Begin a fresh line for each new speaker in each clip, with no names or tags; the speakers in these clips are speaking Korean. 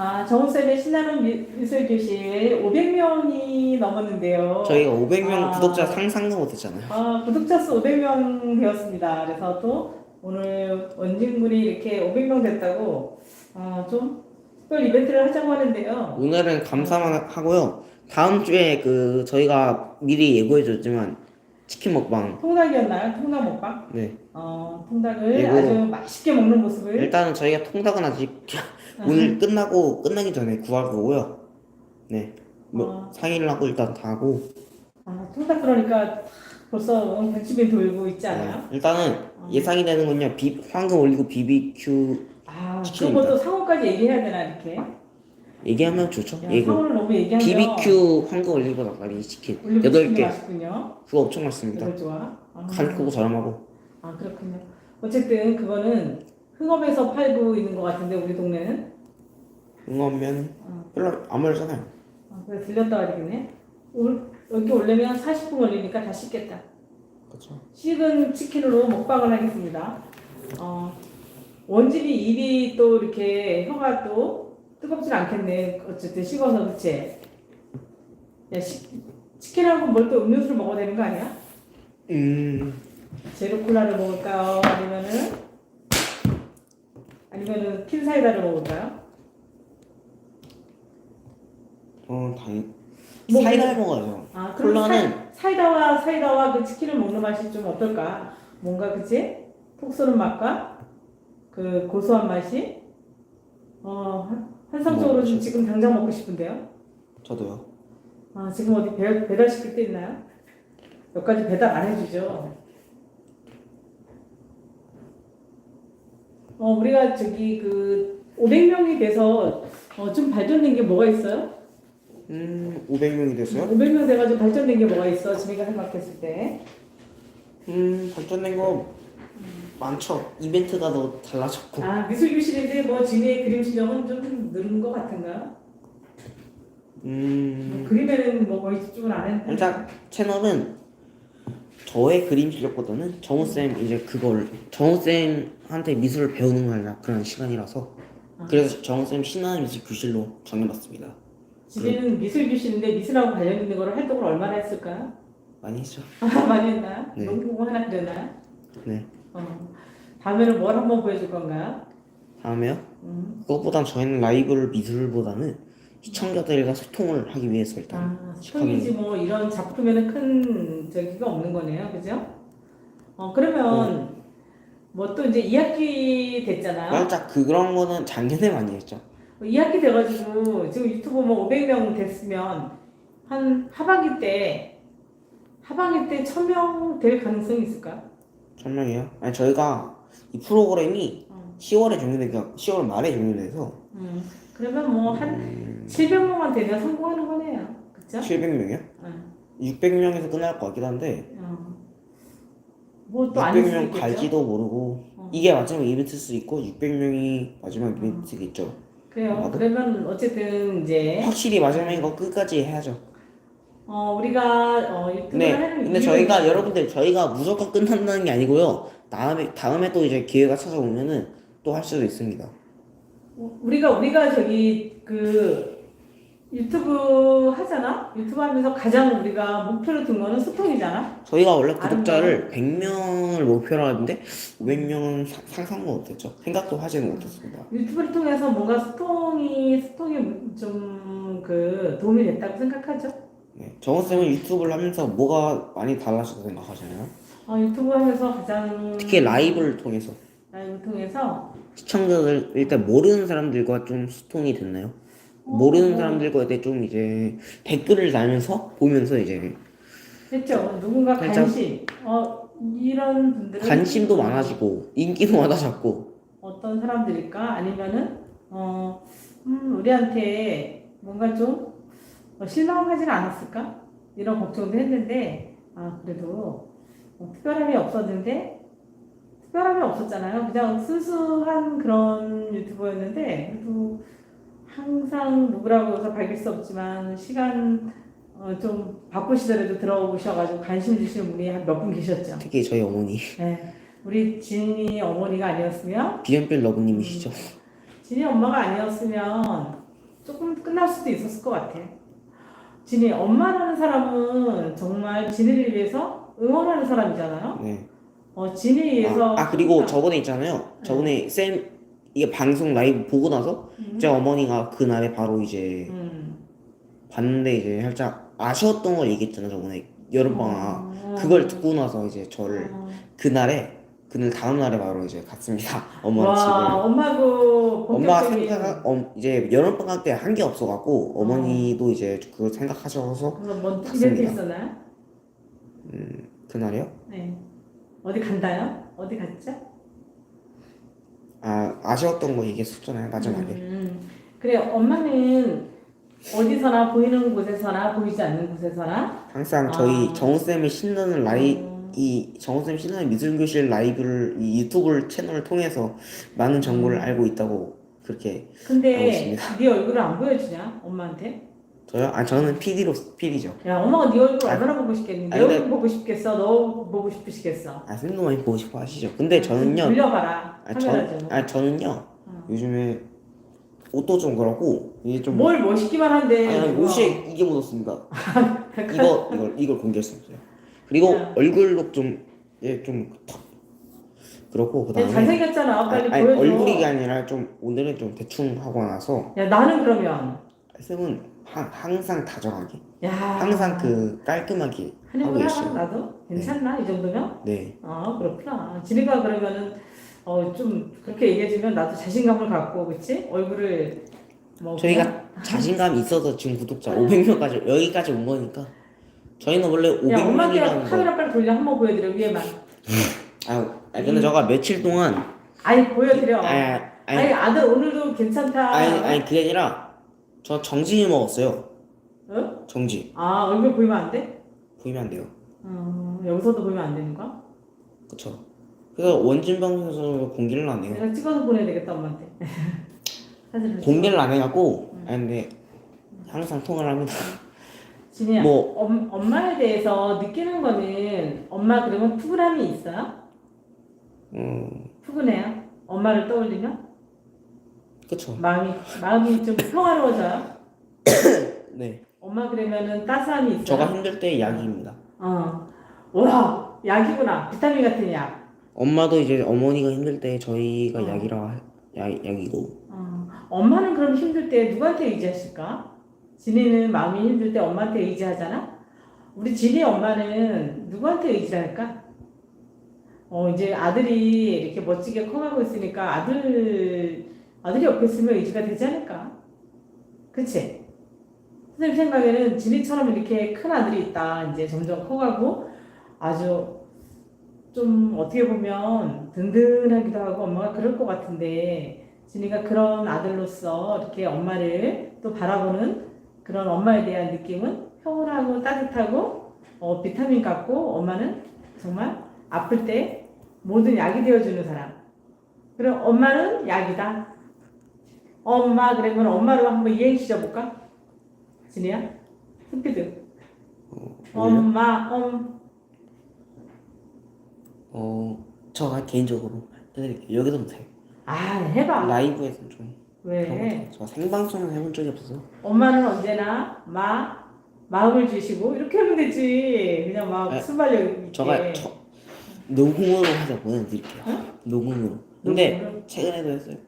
아, 정우쌤의 신나는 미- 미술교실 500명이 넘었는데요.
저희가 500명
아.
구독자 상상도 못했잖아요.
아, 구독자 수 500명 되었습니다. 그래서 또 오늘 원진군이 이렇게 500명 됐다고 아, 좀 특별 이벤트를 하자고 하는데요.
오늘은 감사만 하고요. 다음 주에 그 저희가 미리 예고해줬지만 치킨 먹방.
통닭이었나요? 통닭 먹방?
네.
어, 통닭을
이거-
아주 맛있게 먹는 모습을
일단은 저희가 통닭은 아직 오늘 끝나고 끝나기 전에 구할 거고요. 네. 뭐
아.
상의를 하고 일단 다 하고.
아, 통닭 그러니까 벌써 백집이 돌고 있지 않아요?
네. 일단은 예상이 되는 건요. 비, 황금 올리고 BBQ
아,
치킨입니다.
그것도 상호까지 얘기해야 되나 이렇게?
얘기하면 좋죠.
야,
예고.
상호를 너무 얘기하면
BBQ 황금 올리고 닭다리 치킨 여덟 개.
맛있군요.
그거 엄청 맛있습니다.
이거 좋아. 아,
가격도 저렴하고.
아 그렇군요. 어쨌든 그거는 흥업에서 팔고 있는 것 같은데 우리 동네는
응원면
어.
별로 안 멀잖아요.
아, 그래 들렸다 와야 되겠네. 올, 여기 오려면 40분 걸리니까 다 씻겠다.
그렇죠.
식은 치킨으로 먹방을 하겠습니다. 어, 원집이 입이 또 이렇게 혀가 또 뜨겁진 않겠네. 어쨌든 식어서 그치? 야, 시, 치킨하고 뭘 또 음료수를 먹어야 되는 거 아니야?
음.
제로 콜라를 먹을까요? 아니면은 아니면은 킨 사이다를 먹을까요?
어 당연.
뭐,
사이다 먹어요.
아, 그럼
콜라는
사이, 사이다와 사이다와 그 치킨을 먹는 맛이 좀 어떨까? 뭔가 그치? 톡 쏘는 맛과 그 고소한 맛이 어 한- 환상적으로 좀
뭐,
지금 당장 먹고 싶은데요.
저도요.
아 지금 어디 배, 배달 시킬 때 있나요? 몇 가지 배달 안 해주죠. 어 우리가 저기 그 500명이 돼서 어, 좀 발전된 게 뭐가 있어요?
음 500명이 됐어요?
500명 돼가지고 발전된 게 뭐가 있어? 지미가 생각했을 때.
음 발전된 거 많죠. 이벤트가 더 달라졌고.
아 미술 교실인데 뭐 지미의 그림 실력은 좀 늘은 것 같은가? 음뭐 그림에는 뭐 거의 집중을 안 했는데.
일단 채널은 저의 그림 실력보다는 정우 쌤 이제 그걸 정우 쌤한테 미술을 배우는 거라 그런 시간이라서 그래서 정우 쌤 신나는 미술 교실로 정해봤습니다.
지미는 미술 교실인데 미술하고 관련 있는 거를 활동을 얼마나 했을까?
많이 했죠.
아 많이 했나요?
네.
농구 하나 그렸나요?
네.
어. 다음에는 뭘 한번 보여줄 건가요?
다음에요.
음.
그것보단 저희는 라이브를 미술보다는 시청자들과 소통을 하기 위해서 일단
아, 시청이지 뭐 이런 작품에는 큰 저기가 없는 거네요, 그죠? 어 그러면 뭐 또 이제 2학기 됐잖아 요.
살짝 그런 거는 작년에 많이 했죠.
2학기 돼가지고 지금 유튜브 뭐 500명 됐으면 한 하반기 때 하반기 때 1000명 될 가능성이 있을까?
설명이요? 아니 저희가 이 프로그램이
어.
10월에 종료되니까 10월 말에 종료돼서
음. 그러면 뭐 한
음,
700명만 되면 성공하는 거네요, 그죠?
700명이요?
어.
600명에서 끝날 것 같긴 한데
어. 뭐또 아닐 수도
600명
있겠죠?
갈지도 모르고
어.
이게 마지막 이벤트일 수도 있고 600명이 마지막 이벤트겠죠.
그래요.
나도.
그러면 어쨌든 이제
확실히 마지막인 거 끝까지 해야죠.
어 우리가 어 유튜브를
네.
하는
근데
이유는
저희가 여러분들 저희가 무조건 끝난다는 게 아니고요. 다음에 다음에 또 이제 기회가 찾아오면은 또 할 수도 있습니다.
우리가 우리가 저기 그 유튜브 하잖아. 유튜브 하면서 가장 우리가 목표로 둔 거는 소통이잖아.
저희가 원래 구독자를 100명을 목표로 하는데 500명은 상상도 못했죠. 생각도 하지는 못했습니다.
유튜브를 통해서 뭔가 소통이 소통이 좀 그 도움이 됐다고 생각하죠.
네. 정원 쌤은 유튜브를 하면서 뭐가 많이 달라졌다고 생각하시나요?
어 유튜브 하면서 가장
특히 라이브를 통해서
라이브 통해서
시청자들 일단 모르는 사람들과 좀 소통이 됐나요?
어,
모르는
어.
사람들과 좀 이제 댓글을 달면서 보면서 이제
됐죠. 누군가
살짝-
관심 어 이런 분들은
관심도 많아지고 인기도 많아졌고
어떤 사람들일까? 아니면은 어, 음, 우리한테 뭔가 좀 어, 실망하지는 않았을까? 이런 걱정도 했는데 아 그래도 어, 특별함이 없었는데 특별함이 없었잖아요. 그냥 순수한 그런 유튜버였는데 그래도 항상 누구라고 해서 밝힐 수 없지만 시간 어, 좀 바쁘시더라도 들어오셔가지고 관심 주시는 분이 한 몇 분 계셨죠.
특히 저희 어머니
네, 우리 진이 어머니가 아니었으면
비연필 러브님이시죠.
진이 엄마가 아니었으면 조금 끝날 수도 있었을 것 같아. 진이 엄마라는 사람은 정말 진이를 위해서 응원하는 사람이잖아요.
네.
어, 진이 위해서.
아, 아 그리고 저번에 있잖아요. 저번에 쌤 이게 방송 라이브 보고 나서
음.
제 어머니가 그날에 바로 이제
음.
봤는데 이제 살짝 아쉬웠던 걸 얘기했잖아요. 저번에 여름방학
어.
그걸 듣고 나서 이제 저를
어.
그날에 그날 다음 날에 바로 이제 갔습니다. 어머니
와,
집을.
엄마도
엄마
본격적인
생각 어, 이제 여름방학 때 한 게 없어갖고 어머니도 이제 그거 생각하셔서
그래서 뭔 이벤트
갔습니다.
있었나요?
그날이요?
네. 어디 간다요? 어디 갔죠?
아 아쉬웠던 거 얘기했었잖아요 마지막에.
음, 그래 엄마는 어디서나 보이는 곳에서나 보이지 않는 곳에서나
항상
아.
저희 정우 쌤이 신나는 라이
음,
이 정우 쌤 신나는 미술 교실 라이브를 이 유튜브 채널을 통해서 많은 정보를
음.
알고 있다고 그렇게
근데
알겠습니다.
네 얼굴을 안 보여주냐 엄마한테?
저요? 아 저는 PD로 PD죠.
야 엄마가 네 얼굴
아,
얼마나 보고 싶겠니? 내
아니,
얼굴 보고 싶겠어? 너 보고 싶으시겠어?
아 쌤도 많이 보고 싶어 하시죠. 근데 저는요.
돌려봐라
아,
카메라
전,
좀.
아 저는요.
어.
요즘에 옷도 좀 그렇고 이게 좀
뭘 멋있기만 한데
아니
그거.
옷이 이게 묻었습니다. 이거 이걸 이걸 공개할 수 없어요. 그리고
야.
얼굴도 좀예좀 그렇고
야,
그다음에
잘생겼잖아 빨리
아니, 아니,
보여줘
얼굴이 아니라 좀 오늘은 좀 대충 하고 나서
야 나는 그러면
쌤은 하, 항상 다정하게
야
항상 그 깔끔하게 하고
한입을 하나
계셔요.
나도 괜찮나 이 정도면?
네.
아 그렇구나. 진이가 그러면은 어 좀 그렇게 얘기해주면 나도 자신감을 갖고 그치? 얼굴을 뭐
저희가 자신감이 있어서 지금 구독자 500명까지 여기까지 온 거니까 저희는 원래
그냥- 야 엄마한테
500명이라는 거.
카메라 빨리 돌려 한 번 보여드려 위에만.
아, 아니, 근데 제가 며칠 동안
아니 보여드려.
아니
아니,
아니
아들 오늘도 괜찮다.
아니 아니 그게 아니라 저 정지 먹었어요.
어?
정지
아 얼굴 보이면 안 돼?
보이면 안 돼요.
어 여기서도 보이면 안 되는 거야?
그쵸? 그래서 원진 방송에서 공개를 안 해요.
내가 찍어서 보내야 되겠다 엄마한테. 사진을.
공개를 안 해갖고 아니 근데 항상 통화를 합니다.
진이야.
뭐-
엄, 엄마에 대해서 느끼는 거는 엄마 그러면 푸근함이 있어요?
음
푸근해요? 엄마를 떠올리면?
그쵸?
마음이 마음이 좀 평화로워져요.
네.
엄마 그러면은 따스함이 있어요.
저가 힘들 때 약입니다.
어. 와 약이구나. 비타민 같은 약.
엄마도 이제 어머니가 힘들 때 저희가
어.
약이라 하- 약 약이고
어. 엄마는 그럼 힘들 때 누구한테 의지하실까? 진이는 마음이 힘들 때 엄마한테 의지하잖아. 우리 진이 엄마는 누구한테 의지할까? 어 이제 아들이 이렇게 멋지게 커가고 있으니까 아들 아들이 있으면 의지가 되지 않을까? 그치? 선생님 생각에는 진이처럼 이렇게 큰 아들이 있다. 이제 점점 커가고 아주 좀 어떻게 보면 든든하기도 하고 엄마가 그럴 것 같은데 진이가 그런 아들로서 이렇게 엄마를 또 바라보는 그런 엄마에 대한 느낌은 평온하고 따뜻하고 어, 비타민 같고 엄마는 정말 아플 때 모든 약이 되어주는 사람. 그럼 엄마는 약이다. 엄마 그러면 엄마로 한번 이행시 줘볼까? 진이야? 스피드. 엄마 엄.
어 저가 개인적으로 해드릴게요. 여기서 못해요.
아 해봐.
라이브에서는 좀 그런
왜?
저 생방송은 해본 적이 없어서
엄마는 언제나 마 마음을 주시고 이렇게 하면 되지. 그냥 막
아,
순발력 있게.
저가 저 녹음으로 해서 보내드릴게요. 녹음으로. 근데
녹음으로?
최근에도 했어요.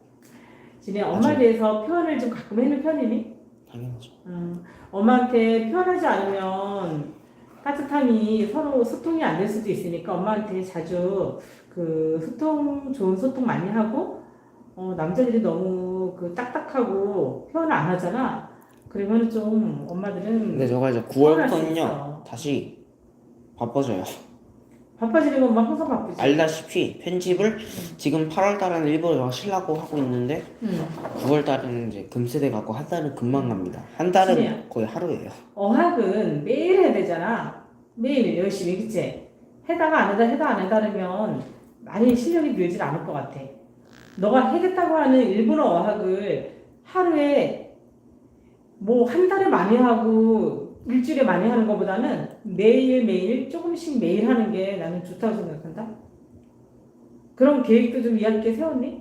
진이 엄마에 대해서 표현을 좀 가끔 해는 편이니?
당연하죠.
음, 엄마한테 표현하지 않으면 따뜻함이 서로 소통이 안 될 수도 있으니까 엄마한테 자주 그 소통 좋은 소통 많이 하고 어, 남자들이 너무 그 딱딱하고 표현을 안 하잖아. 그러면 좀 엄마들은
근데 저가 이제
서운할 수
9월부터는요
있어.
다시 바빠져요.
바빠지는 건 엄마 항상 바쁘지.
알다시피 편집을 지금 8월 달에는 일부러 제가 쉬려고 하고 있는데
응.
9월 달에는 이제 금세대 갖고 한 달은 금방 갑니다. 한 달은
진이야.
거의 하루예요.
어학은 매일 해야 되잖아. 매일 열심히 그치? 해다가 안 해다 해다 안 해다 그러면 많이 실력이 늘질 않을 것 같아. 너가 해겠다고 하는 일본어 어학을 하루에 뭐 한 달에 많이 하고 일주일에 많이 하는 것보다는 매일 매일 조금씩 매일 하는 게 나는 좋다고 생각한다. 그런 계획도 좀 이야기해 세웠니?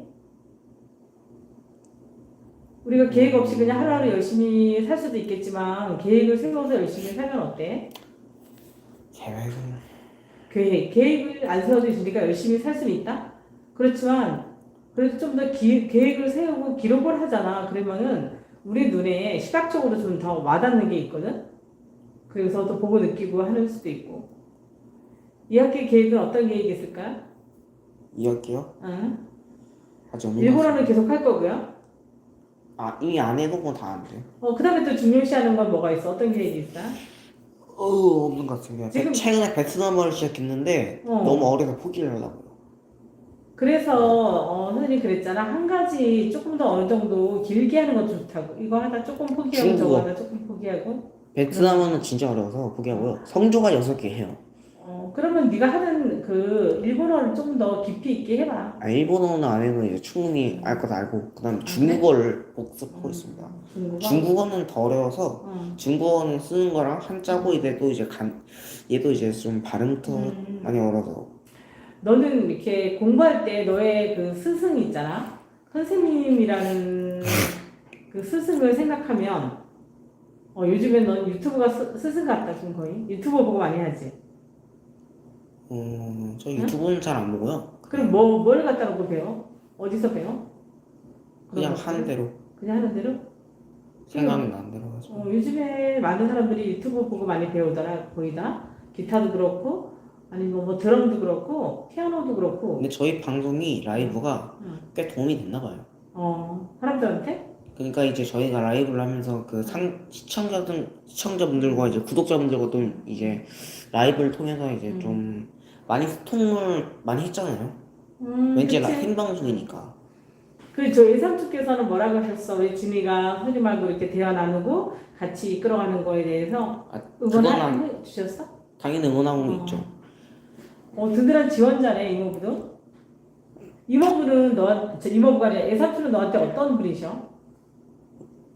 우리가 계획 없이 그냥 하루하루 열심히 살 수도 있겠지만 계획을 세워서 열심히 살면 어때?
계획은
계획, 계획을 안 세워도 우리가 열심히 살 수는 있다? 그렇지만 그래도 좀 더 계획을 세우고 기록을 하잖아. 그러면은 우리 눈에 시각적으로 좀 더 와닿는 게 있거든? 그래서 또 보고 느끼고 하는 수도 있고. 이 학기 계획은 어떤 계획이 있을까?
이할게요
응?
아직 없는 것
일본어는 계속 할 거고요.
아 이미 안 해놓은 건다 안 돼.
어, 그 다음에 또 중요시하는 건 뭐가 있어? 어떤 계획이 있어?
어 없는 것 같아요.
지금-
최근에 베트남어를 시작했는데
어.
너무 어려서 포기를 하려고요.
그래서 어, 선생님이 그랬잖아. 한 가지 조금 더 어느 정도 길게 하는 건 좋다고. 이거 하다 조금 포기하고 저거
중국어.
하다 조금 포기하고.
베트남어는 진짜 어려워서 포기하고요. 성조가 여섯 개 해요.
어, 그러면 네가 하는 그 일본어를 좀 더 깊이 있게 해봐.
아, 일본어는 안 해도 이제 충분히 알 것 알고 그다음 중국어를 복습하고 있습니다.
중국어.
중국어는 더 어려워서
어.
중국어는 쓰는 거랑 한자고 얘도 이제 간 얘도 이제 좀 발음부터
음.
많이 어려서
너는 이렇게 공부할 때 너의 그 스승이 있잖아. 선생님이라는 그 스승을 생각하면 어, 요즘엔 넌 유튜브가 스, 스승 같다 지금 거의. 유튜브 보고 많이 하지.
음, 저 유튜브는 잘안 보고요.
그럼 뭐, 뭘 갖다 놓고 배워? 어디서 배워?
그냥
그런
하는
것들?
대로
그냥 하는 대로?
나는 대로 하죠.
어, 요즘에 많은 사람들이 유튜브 보고 많이 배우더라, 거의 다. 기타도 그렇고, 아니면 뭐 드럼도 그렇고, 피아노도 그렇고,
근데 저희 방송이 라이브가
응.
꽤 도움이 됐나 봐요.
어, 사람들한테?
그러니까 이제 저희가 라이브를 하면서 그 상, 시청자들 시청자분들과 이제 구독자분들과 또 이제 라이브를 통해서 이제
음.
좀 많이 소통을 많이 했잖아요.
음,
왠지 라-
그치.
생방송이니까.
그 저희 삼촌께서는 뭐라고 하셨어? 우리 진이가 선생님하고 이렇게 대화 나누고 같이 이끌어가는 거에 대해서
아,
응원을
그거는
해 주셨어?
당연히 응원하고
어.
있죠.
어, 든든한 지원자네, 이모부도. 이모부는 너, 저 이모부가 아니라 애사촌은 너한테 어떤 분이셔?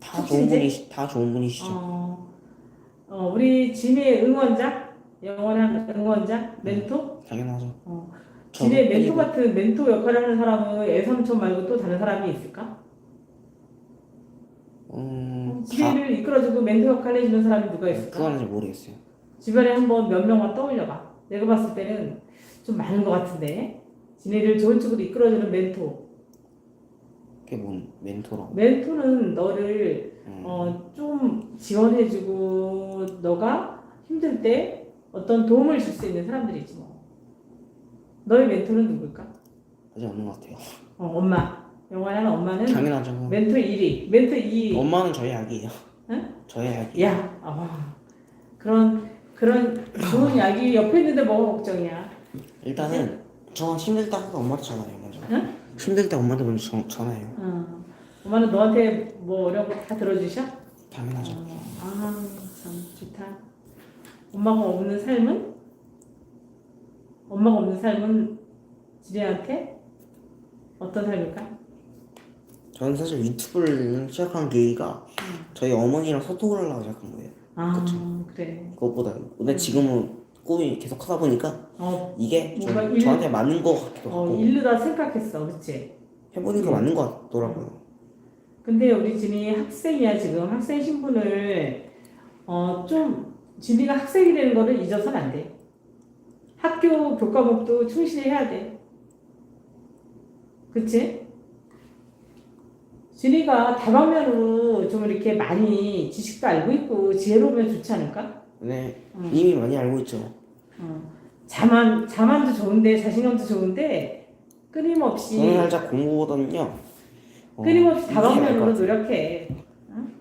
다 좋은
이제-
분이 다 좋은 분이시죠.
어, 어, 우리 진이의 응원자? 영원한 응원자? 멘토?
당연하죠.
어.
저도
진의 멘토
뿐이고.
같은 멘토 역할을 하는 사람은 애삼촌 말고 또 다른 사람이 있을까?
음, 다
지혜를 이끌어주고 멘토 역할을 해주는 사람이 누가 있을까?
그거는 잘 모르겠어요.
주변에 한번 몇 명만 떠올려봐. 내가 봤을 때는 좀 많은 것 같은데. 지네를 좋은 쪽으로 이끌어주는 멘토.
그게 뭔 멘토라고.
멘토는 너를
음.
어, 좀 지원해주고 너가 힘들 때 어떤 도움을 줄 수 있는 사람들이지 뭐. 너의 멘토는 누굴까?
아직 없는 것 같아요.
어, 엄마. 영화는 엄마는
당연하죠.
멘토 1위. 멘토 2위.
엄마는 저희 아기예요.
응?
저희 아기.
야, 아, 그런 그런 좋은 약이 옆에 있는데 뭐가 걱정이야?
일단은 저 힘들 때 항상 엄마한테 전화해요 먼저.
응?
힘들 때 엄마한테 먼저 전, 전화해요.
어. 엄마는 너한테 뭐 어려운 거 다 들어주셔?
당연하죠.
어, 아, 참 좋다. 엄마가 없는 삶은? 엄마가 없는 삶은 지리한테 어떤 삶일까?
저는 사실 유튜브를 시작한 계기가 저희 어머니랑 소통을 하려고 시작한 거예요.
아,
그쵸.
그래.
그것보다 근데 지금은 꿈이 계속 하다 보니까
어,
이게 좀
뭔가 일-
저한테 맞는 것 같기도
어
하고
일르다 생각했어, 그렇지?
해보니까 맞는 것 같더라고요.
근데 우리 진이 학생이야 지금 학생 신분을 어 좀 진이가 학생이 되는 거를 잊어서는 안 돼. 학교 교과목도 충실히 해야 돼. 그치? 진이가 다방면으로 좀 이렇게 많이 지식도 알고 있고 지혜로우면 좋지 않을까?
네
음.
이미 많이 알고 있죠.
어. 자만 자만도 좋은데 자신감도 좋은데 끊임없이
저는 살짝 공부보다는요. 어,
끊임없이
이게 나을 것
다방면으로
같아요.
노력해. 응?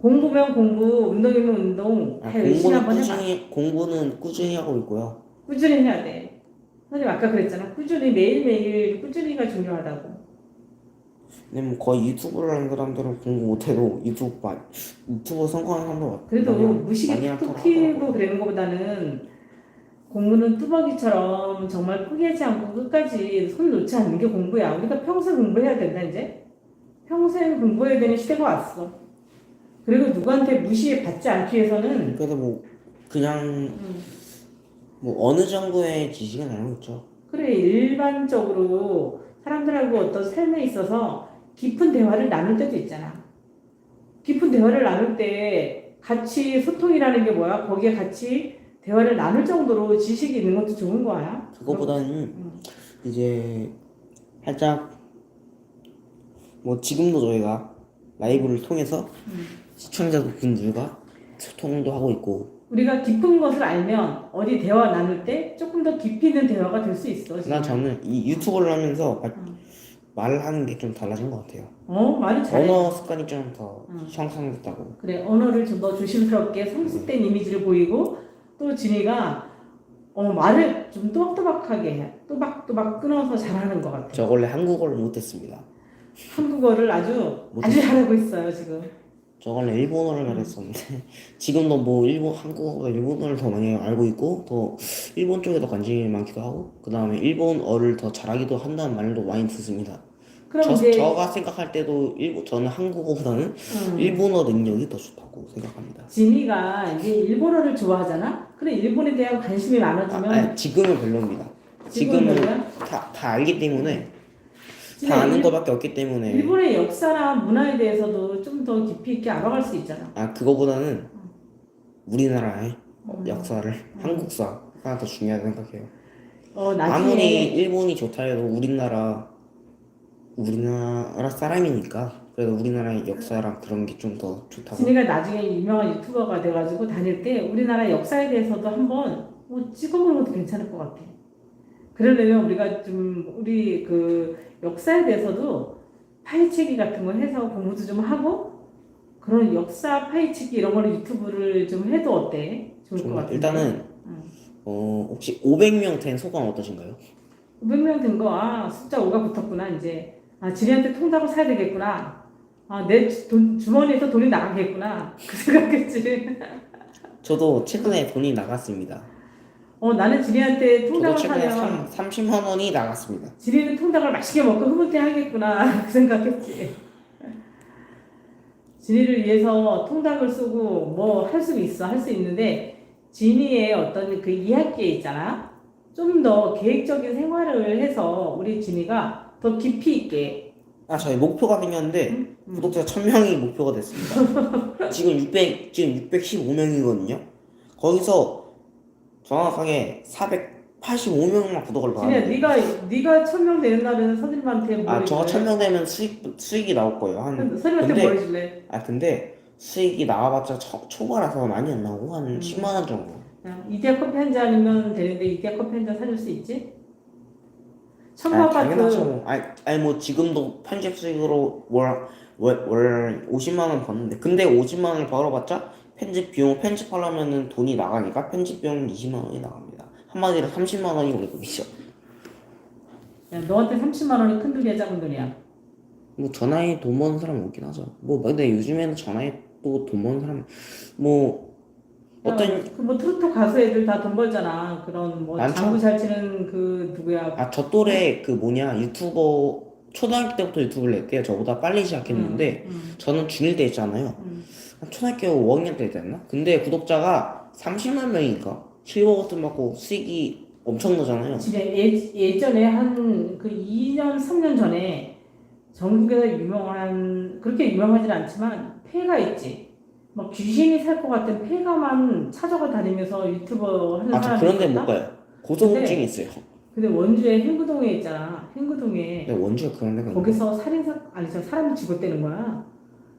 공부면 공부, 운동이면 운동,
아,
열심히
공부는
한번 해봐.
꾸준히 공부는 꾸준히 하고 있고요.
꾸준히 해야 돼. 선생님 아까 그랬잖아. 꾸준히 매일매일 꾸준히가 중요하다고.
근데 뭐 거의 유튜브를 하는 사람들은 공부 못해도 유튜브 마, 유튜브 성공하는 사람도
그래도
많이,
무식에
많이
툭툭. 튀고 그러는 것보다는 공부는 뚜벅이처럼 정말 포기하지 않고 끝까지 손 놓지 않는 게 공부야. 우리가 평생 공부해야 된다 이제. 평생 공부해야 되는 시대가 왔어. 그리고 누구한테 무시받지 않기 위해서는
그래도 뭐 그냥 뭐 어느 정도의 지식은 알고 있죠.
그래 일반적으로 사람들하고 어떤 삶에 있어서 깊은 대화를 나눌 때도 있잖아. 깊은 대화를 나눌 때 같이 소통이라는 게 뭐야? 거기에 같이 대화를 나눌 정도로 지식이 있는 것도 좋은 거야.
그거보다는
음.
이제 살짝 뭐 지금도 저희가 라이브를 통해서
음.
시청자 분들과 소통도 하고 있고
우리가 깊은 것을 알면 어디 대화 나눌 때 조금 더 깊이 있는 대화가 될 수 있어.
난 저는 이 유튜버를 하면서 말-
음.
말하는 게 좀 달라진 것 같아요.
어, 말이 잘해.
언어 습관이 좀더
음. 그래 언어를 좀 더 조심스럽게 성숙된 이미지를 보이고 또 진이가 어, 말을 좀 또박또박하게 해. 또박또박 끊어서 잘하는 것 같아.
저 원래 한국어를 못했습니다.
한국어를 아주
못
아주 잘하고 있어요 지금.
저 원래 일본어를 잘했었는데 지금도 뭐 일본 한국어보다 일본어를 더 많이 알고 있고 더 일본 쪽에 더 관심이 많기도 하고 그 다음에 일본어를 더 잘하기도 한다는 말도 많이 듣습니다.
그럼
저,
이제
저가 생각할 때도 일본 저는 한국어보다는
음,
일본어 능력이 더 좋다고 생각합니다.
진이가 이제 일본어를 좋아하잖아. 그래 일본에 대한 관심이
아,
많아지면
아니, 지금은 별로입니다.
지금은?
다, 다 알기 때문에 다 아는
일-
것밖에 없기 때문에
일본의 역사나 문화에 대해서도 좀 더 깊이 있게 알아갈 수 있잖아.
아 그거보다는 우리나라의
음.
역사를 한국사가 더 중요하다고 생각해요.
어 나중에
아무리 일본이 좋다 해도 우리나라 우리나라 사람이니까 그래도 우리나라의 역사랑 그런 게 좀 더 좋다고
진이가 나중에 유명한 유튜버가 돼가지고 다닐 때 우리나라 역사에 대해서도 한번 뭐 찍어보는 것도 괜찮을 것 같아. 그러려면 우리가 좀 우리 그 역사에 대해서도 파헤치기 같은 거 해서 공부도 좀 하고 그런 역사 파헤치기 이런 거를 유튜브를 좀 해도 어때? 좋을 것 같아.
일단은
응.
어 혹시 500명 된 소감 어떠신가요?
500명 된 거, 아, 숫자 5가 붙었구나, 이제. 아, 지리한테 통닭을 사야 되겠구나. 아, 내 주, 돈, 주머니에서 돈이 나가겠구나. 그 생각했지.
저도 최근에 돈이 나갔습니다.
어, 나는 지리한테 통닭을
최근에
사면
3, 30만 원이 나갔습니다.
지리는 통닭을 맛있게 먹고 흐뭇해 하겠구나. 그 생각했지. 지리를 위해서 통닭을 쓰고 뭐 할 수 있어. 할 수 있는데, 지니의 어떤 그 이야기에 있잖아. 좀 더 계획적인 생활을 해서 우리 지니가 더 깊이 있게
아 저희 목표가 생겼는데
음.
구독자 1000명이 목표가 됐습니다. 지금 600 지금 615명이거든요. 거기서 정확하게 485명만 구독을 받았는데
네가 네가 천명 되는 날은 선생님한테 뭐
아 저가 1000명 되면 수익 수익이 나올 거예요. 한
선생님한테
근데-
뭘 줄래?
아 근데 수익이 나와봤자 초, 초과라서 많이 안 나오고 한
음.
10만 원 정도.
야, 이디야 커피 한 잔이면 되는데 이디야 커피 한 잔 사줄 수 있지?
아,
천마
당연하죠.
아파트
뭐. 아니, 아니 뭐 지금도 편집 수익으로 월, 월, 월 50만 원 버는데 근데 50만 원을 벌어봤자 편집 비용 편집하려면은 돈이 나가니까 편집 비용 20만 원이 나갑니다. 한마디로 30만 원이 월급이죠.
야, 너한테 30만 원이 큰 돈이야 작은 돈이야?
뭐 전화에 돈 버는 사람 없긴 하죠. 뭐 근데 요즘에는 전화에 또 돈 버는 사람 뭐 어떤
그뭐 트로트 가수 애들 다 돈 벌잖아 그런 뭐
많죠.
장구 잘 치는 그 누구야
아 저 또래 그 뭐냐 유튜버 초등학교 때부터 유튜브를 냈대요. 저보다 빨리 시작했는데
음,
저는 중1 때 했잖아요.
음.
한 초등학교 5학년 때 됐나? 근데 구독자가 30만 명인가? 실버 버튼 받고 수익이 엄청나잖아요.
진짜 예, 예전에 한 그 2년 3년 전에 전국에서 유명한 그렇게 유명하진 않지만 폐가 있지. 막 귀신이 살 것 같은 폐가만 찾아가 다니면서 유튜버 하는
아, 저
사람이
그런 데
있었다?
못 가요. 고소공증이 있어요.
근데 원주에 행구동에 있잖아. 행구동에
근데 원주가 그런 데가 있나?
거기서 살인사 아니 저 사람이 죽었다는 거야.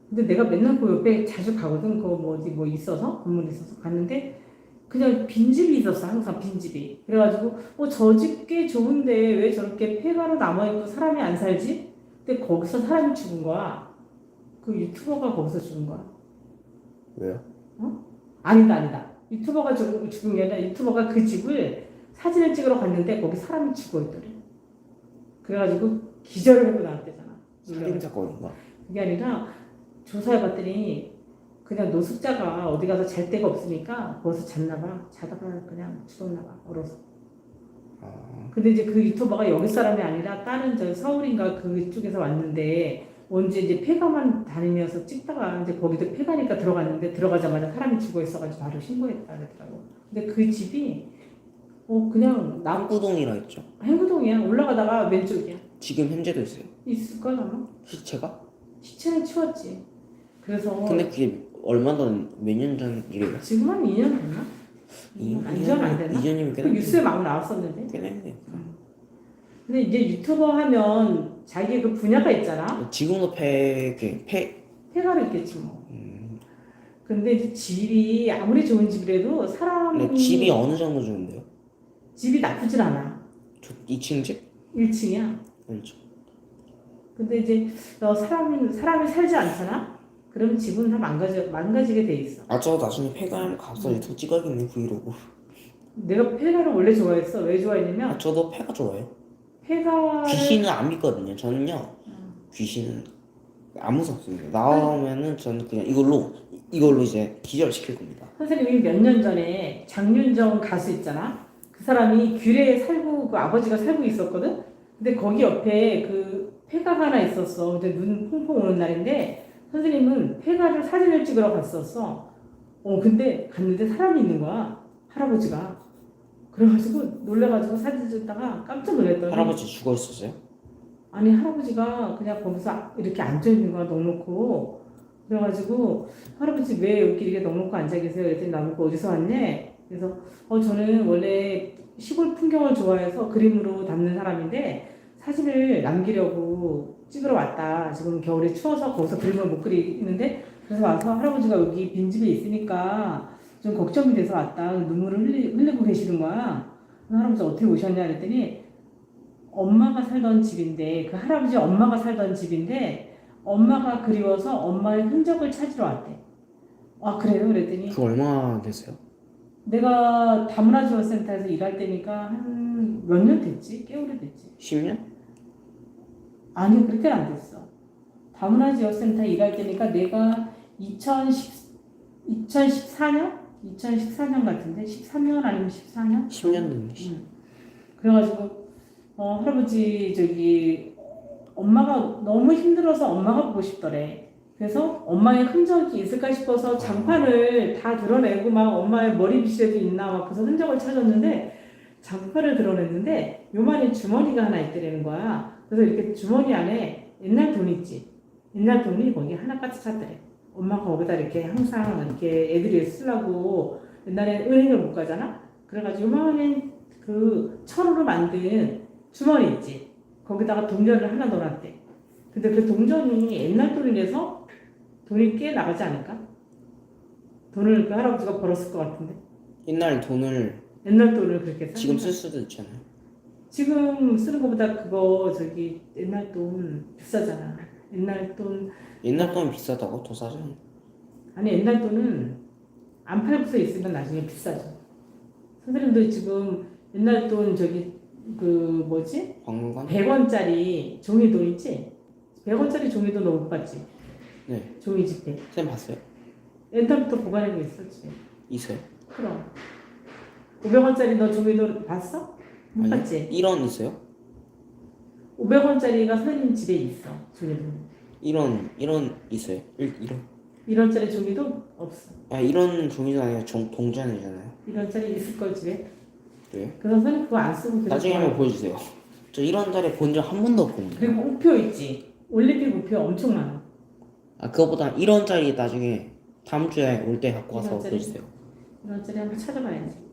근데 내가 맨날 그 옆에 자주 가거든. 그 뭐지 뭐 있어서 건물 있어서 갔는데 그냥 빈집이 있었어 항상 빈집이. 그래가지고 어저 집 꽤 좋은데 왜 저렇게 폐가로 남아 있고 사람이 안 살지? 근데 거기서 사람이 죽은 거야. 그 유튜버가 거기서 죽은 거야.
왜요?
아니다 아니다. 유튜버가 죽은, 죽은 게 아니라 유튜버가 그 집을 사진을 찍으러 갔는데 거기 사람이 죽어 있더래. 그래가지고 기절을 하고 나왔대잖아.
살인 사건인가?
그게 아니라 조사해봤더니 그냥 노숙자가 어디 가서 잘 데가 없으니까 거기서 잤나 봐. 자다가 그냥 죽었나 봐. 얼어서.
아,
근데 이제 그 유튜버가 여기 사람이 아니라 다른 저 서울인가 그쪽에서 왔는데 언제 이제 폐가만 다니면서 찍다가 이제 거기도 폐가니까 들어갔는데 들어가자마자 사람이 죽어 있어가지고 바로 신고했다 그러더라고. 근데 그 집이 어 그냥 남
남구동이라 했죠.
행구동이야. 올라가다가 왼쪽이야.
지금 현재도 있어요.
있을걸 아마?
시체가?
시체는 치웠지. 그래서
근데 그게 얼마 전몇년 전 일이에요?
지금 한 2년 됐나? 완전 안 됐나?
2년이면
그
꽤나
뉴스에 막 나왔었는데.
꽤나
근데 이제 유튜버 하면 자기 그 분야가 있잖아.
지금도 폐, 그 폐,
폐가를 있겠지 뭐.
음,
근데 이제 집이 아무리 좋은 집이라도 사람이
근데 집이 어느 정도 좋은데요?
집이 나쁘진 않아.
저 2층 집?
1층이야.
그렇죠.
근데 이제 너 사람이 사람이 살지 않잖아. 그럼 집은 다 망가져 망가지게 돼 있어.
아, 저 나중에 폐가면 가서 유튜브 찍어야겠네, 브이로그.
내가 폐가를 원래 좋아했어. 왜 좋아했냐면
아, 저도 폐가 좋아해요.
폐가를
귀신은 안 믿거든요. 저는요, 귀신은 안 무섭습니다. 나오면은 저는 그냥 이걸로, 이걸로 이제 기절 시킬 겁니다.
선생님이 몇 년 전에 장윤정 가수 있잖아. 그 사람이 규례에 살고 그 아버지가 살고 있었거든. 근데 거기 옆에 그 폐가가 하나 있었어. 근데 눈 펑펑 오는 날인데 선생님은 폐가를 사진을 찍으러 갔었어. 어 근데 갔는데 사람이 있는 거야. 할아버지가. 그래가지고 놀래가지고 사진 찍다가 깜짝 놀랐더니
할아버지 죽어 있었어요?
아니 할아버지가 그냥 거기서 이렇게 앉아 있는 거야 넉넉고 그래가지고 할아버지 왜 여기 이렇게 넉넉고 앉아 계세요? 그랬더니 나보고 어디서 왔냐? 그래서 어 저는 원래 시골 풍경을 좋아해서 그림으로 담는 사람인데 사진을 남기려고 찍으러 왔다. 지금 겨울에 추워서 거기서 그림을 못 그리는데 그래서 와서 할아버지가 여기 빈집에 있으니까 좀 걱정이 돼서 왔다. 눈물을 흘리, 흘리고 계시는 거야. 그래서 할아버지 어떻게 오셨냐 그랬더니 엄마가 살던 집인데 그 할아버지 엄마가 살던 집인데 엄마가 그리워서 엄마의 흔적을 찾으러 왔대. 아 그래요? 그랬더니
그거 얼마나 됐어요?
내가 다문화 지원센터에서 일할 때니까 한 몇 년 됐지? 꽤 오래 됐지.
10년?
아니 그렇게 안 됐어. 다문화 지원센터 일할 때니까 내가 2010 2014년 2014년 같은데 13년 아니면 14년?
10년 됐네.
응. 그래가지고 어, 할아버지 저기 엄마가 너무 힘들어서 엄마가 보고 싶더래. 그래서 엄마의 흔적이 있을까 싶어서 장판을 다 드러내고 막 엄마의 머리빗에도 있나 막 그래서 흔적을 찾았는데 장판을 드러냈는데 요만한 주머니가 하나 있더라는 거야. 그래서 이렇게 주머니 안에 옛날 돈 있지. 옛날 돈이 거기 하나 까지 찼더래. 엄마가 거기다 이렇게 항상 이렇게 애들이 쓰려고 옛날에 은행을 못 가잖아. 그래가지고 요만한 그 철으로 만든 주머니 있지. 거기다가 동전을 하나 넣어놨대. 근데 그 동전이 옛날 돈이라서 돈이 꽤 나가지 않을까? 돈을 그 할아버지가 벌었을 것 같은데.
옛날 돈을
옛날 돈을 그렇게 사.
지금 쓸 수도 있잖아요.
지금 쓰는 것보다 그거 저기 옛날 돈 비싸잖아. 옛날 돈
옛날 돈 비싸다고 더 싸죠.
아니 옛날 돈은 안 팔고서 있으면 나중에 비싸죠. 선생님도 지금 옛날 돈 저기 그 뭐지?
박물관?
100원짜리 종이돈 있지? 100원짜리 종이돈 너 못 봤지?
네.
종이 지폐.
쌤 봤어요?
옛날부터 보관하고 집에.
있어요?
그럼. 500원짜리 너 종이돈 봤어? 못
아니요.
봤지?
1원 있어요?
500원짜리가 선생님 집에 있어. 종이돈.
1원 1원 있어요? 1, 1원
1원짜리 종이돈 없어.
아 1원 종이도 아니라 종, 동전이잖아요
1원짜리 있을 걸 집에.
네
그래서 선생님 그거 안 쓰고 계속
나중에 한번 보여주세요 저 1원짜리 본 적 한 번도 없거든요
그리고 우표 있지. 올림픽 우표 엄청 많아.
아 그거보다 1원짜리 나중에 다음 주에 올 때 갖고 와서
1원짜리?
보여주세요
1원짜리 한번 찾아봐야지.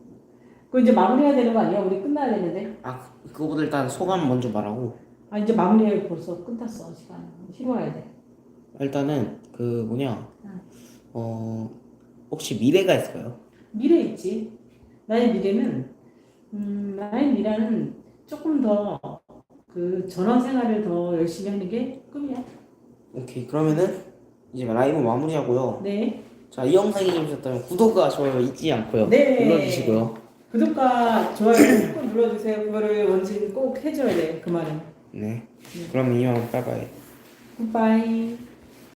그거 이제 마무리해야 되는 거 아니야? 우리 끝나야 되는데.
아 그거보다 일단 소감 먼저 말하고
아 이제 마무리해 벌써 끝났어 시간. 쉬러 와야 돼.
일단은 그 뭐냐
응.
어 혹시 미래가 있을까요?
미래 있지. 나의 미래는 음 나의 미래는 조금 더 그 전원 생활을 더 열심히 하는 게 꿈이야.
오케이 그러면은 이제 라이브 마무리하고요
네.
자 이 영상이 재밌었다면 구독과 좋아요 잊지 않고요
네.
눌러주시고요
구독과 좋아요 꼭 눌러주세요. 그거를 원진 꼭 해줘야 돼. 그 말은.
네 그럼 이만 빠이빠이
굿바이.